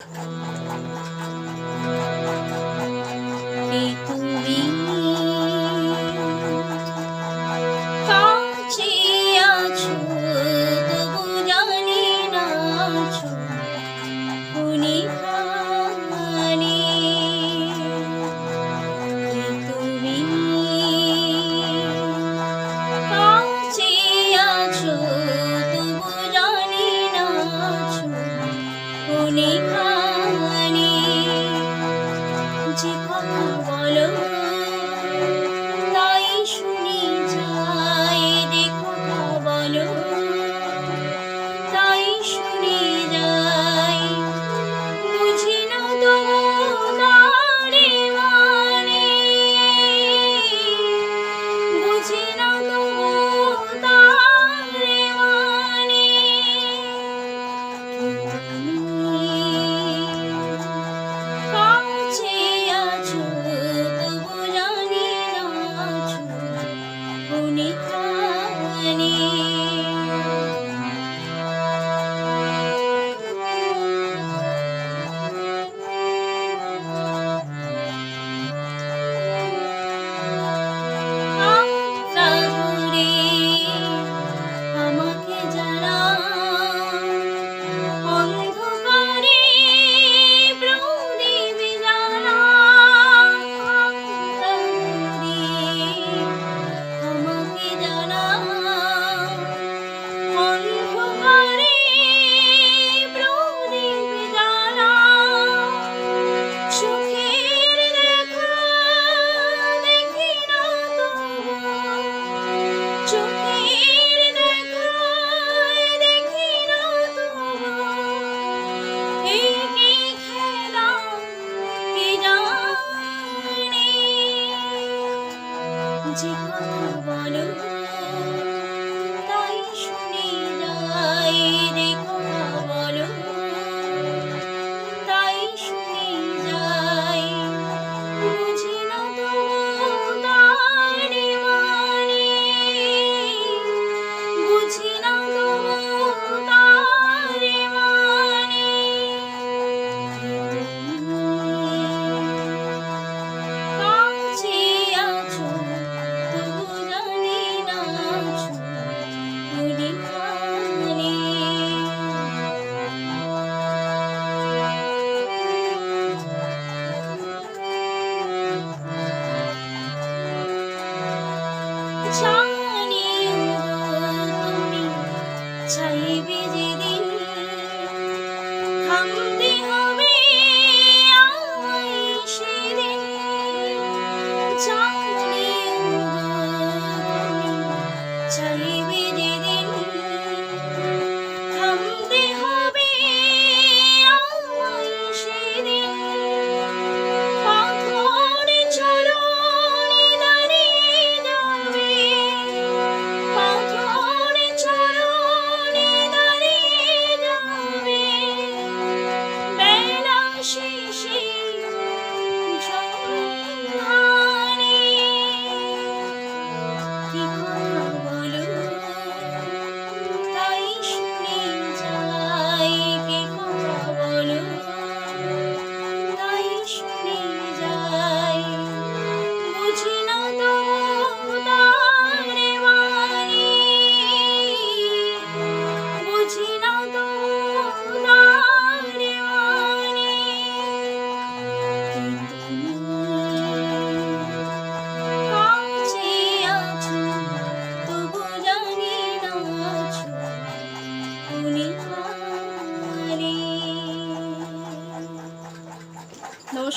Música 花流。money. জানিও তুমি চাইবে যেদিন। থামতে হবে সেদিন। জানিও তুমি চাইবে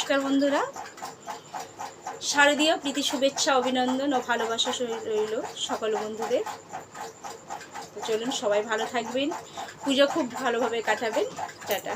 নমস্কার বন্ধুরা। শারদীয় প্রীতি শুভেচ্ছা, অভিনন্দন ও ভালোবাসা রইল সকল বন্ধুদের। তো চলুন সবাই ভালো থাকবেন, পুজো খুব ভালোভাবে কাটাবেন। টাটা।